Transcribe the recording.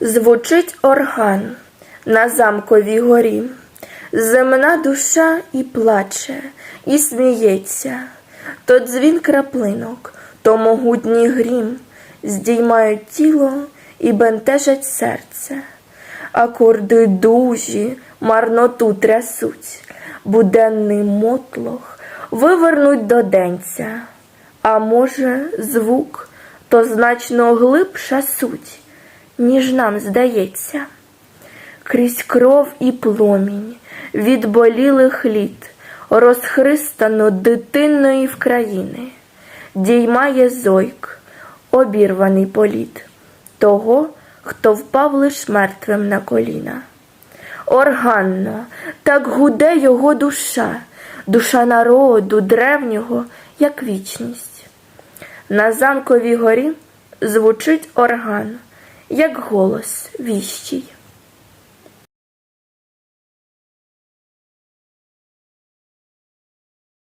Звучить орган на замковій горі, земна душа і плаче, і сміється, то дзвін краплинок, то могутній грім, здіймають тіло і бентежать серце. Акорди дужі марноту трясуть, буденний мотлох вивернуть до денця, а може, звук то значно глибша суть, ніж нам здається. Крізь кров і пломінь від болілих літ розхристано дитинної вкраїни, діймає зойк, обірваний політ того, хто впав лиш мертвим на коліна. Органно, так гуде його душа, душа народу древнього, як вічність. На замковій горі звучить орган, як голос віщий.